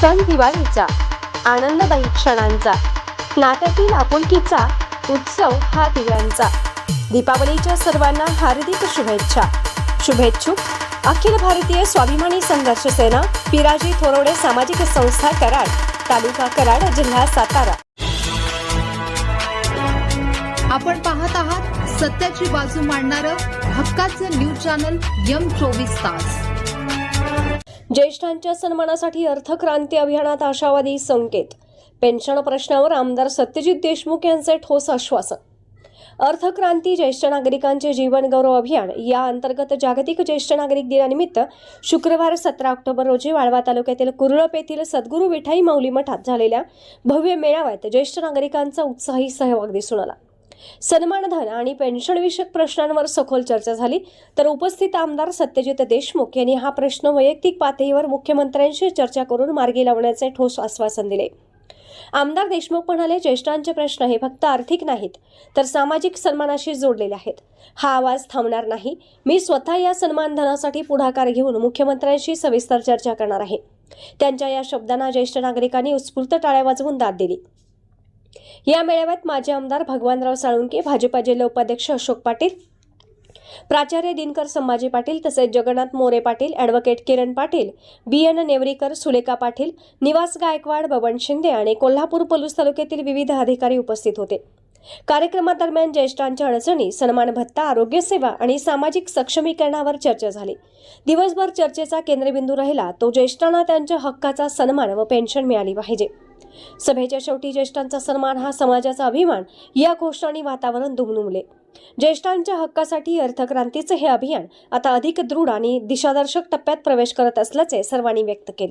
सण दिवाळीचा आनंददायी क्षणांचा नात्यातील आपुलकीचा उत्सव हा दिव्यांचा. दीपावलीच्या सर्वांना हार्दिक शुभेच्छा. शुभेच्छुक अखिल भारतीय स्वाभिमानी संघर्ष सेना पिराजी थोरवडे सामाजिक संस्था कराड तालुका कराड जिल्हा सातारा. आपण पाहत आहात सत्याची बाजू मांडणारं हक्काचं न्यूज चॅनल यम चोवीस तास. ज्येष्ठांच्या सन्मानासाठी अर्थक्रांती अभियानात आशावादी संकेत. पेन्शन प्रश्नावर आमदार सत्यजित देशमुख यांचे ठोस आश्वासन. अर्थक्रांती ज्येष्ठ नागरिकांचे जीवनगौरव अभियान. या अंतर्गत जागतिक ज्येष्ठ नागरिक दिनानिमित्त शुक्रवार सतरा ऑक्टोबर रोजी वाळवा तालुक्यातील कुरळप येथील सद्गुरू विठाई माऊली मठात झालेल्या भव्य मेळाव्यात ज्येष्ठ नागरिकांचा उत्साही सहभाग दिसून आला. सन्मानधन आणि पेन्शनविषयक प्रश्नांवर सखोल चर्चा झाली. तर उपस्थित आमदार सत्यजित देशमुख यांनी हा प्रश्न वैयक्तिक पातळीवर मुख्यमंत्र्यांशी चर्चा करून मार्गी लावण्याचे ठोस आश्वासन दिले. आमदार देशमुख म्हणाले ज्येष्ठांचे प्रश्न हे फक्त आर्थिक नाहीत तर सामाजिक सन्मानाशी जोडलेले आहेत. हा आवाज थांबणार नाही. मी स्वतः या सन्मानधनासाठी पुढाकार घेऊन मुख्यमंत्र्यांशी सविस्तर चर्चा करणार आहे. त्यांच्या या शब्दांना ज्येष्ठ नागरिकांनी उत्स्फूर्त टाळ्या वाजवून दाद दिली. या मेळाव्यात माजी आमदार भगवानराव साळुंके भाजपा जिल्हा उपाध्यक्ष अशोक पाटील प्राचार्य दिनकर संभाजी पाटील तसेच Jagannath More Patil advocate Kiran Patil B N Nevrikar Sulekha Patil Niwas Gaikwad Baban Shinde आणि कोल्हापूर पोलीस तालुक्यातील विविध अधिकारी उपस्थित होते. कार्यक्रमादरम्यान ज्येष्ठांच्या अडचणी सन्मान भत्ता आरोग्य सेवा आणि सामाजिक सक्षमीकरणावर चर्चा झाली. दिवसभर चर्चेचा केंद्रबिंदू राहिला तो ज्येष्ठांना त्यांच्या हक्काचा सन्मान व पेन्शन मिळाली पाहिजे. सभेच्या शेवटी ज्येष्ठांचा सन्मान हा समाजाचा अभिमान या घोषणांनी वातावरण दुमदुमले. ज्येष्ठांच्या हक्कासाठी अर्थक्रांतीचे हे अभियान आता अधिक दृढ आणि दिशादर्शक टप्प्यात प्रवेश करत असल्याचे सर्वांनी व्यक्त केले.